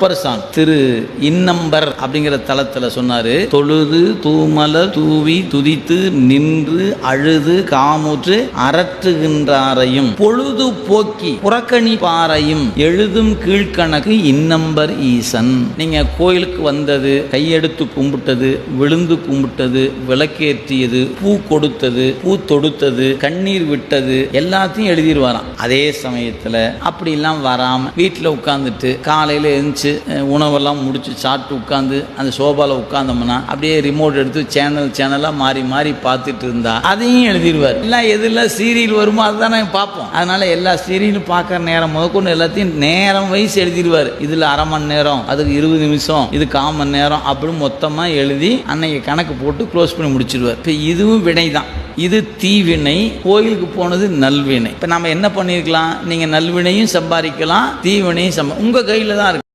பர்சான் திரு இன்னம்பர் அப்படிங்கிற தளத்தில் சொன்னாரு தொழுது தூமல தூவி துதித்து நின்று அழுது காமுற்று அரற்றுகின்றாரையும் பொழுது போக்கி புறக்கணிப்பாரையும் எழுதும் கீழ்கணக்கு இன்னம்பர் ஈசன். நீங்க கோயிலுக்கு வந்தது கையெடுத்து கும்பிட்டது விழுந்து கும்பிட்டது விளக்கேற்றியது பூ கொடுத்தது பூ தொடுத்தது கண்ணீர் விட்டது எல்லாத்தையும் எழுதிடுவாராம் அதே சமயத்துல அப்படிலாம் வராம வீட்டில் உட்காந்துட்டு காலையில எழுந்துச்சு அஹ், உணவெல்லாம் முடிச்சு சாப்பிட்டு உட்காந்து அந்த சோபாவில் உட்காந்தோம்னா அப்படியே ரிமோட் எடுத்து சேனல் சேனலாக மாறி மாறி பார்த்துட்டு இருந்தா அதையும் எழுதிடுவார் எல்லாம் எதில் சீரியல் வருமோ அதுதான் நாங்கள் பார்ப்போம். அதனால எல்லா சீரியலும் பார்க்குற நேரம் முதற்கொண்டு எல்லாத்தையும் நேரம் வயசு எழுதிடுவார் இதில் அரை மணி நேரம் அதுக்கு இருபது நிமிஷம் இது கால் மணி நேரம் அப்படின்னு மொத்தமாக எழுதி அன்னைக்கு கணக்கு போட்டு க்ளோஸ் பண்ணி முடிச்சிடுவார் இப்போ இதுவும் வினை தான் இது தீவினை கோயிலுக்கு போனது நல்வினை. இப்போ நம்ம என்ன பண்ணியிருக்கலாம் நீங்கள் நல்வினையும் சம்பாதிக்கலாம் தீவினையும் சம்பா உங்கள் கையில் தான் இருக்கு.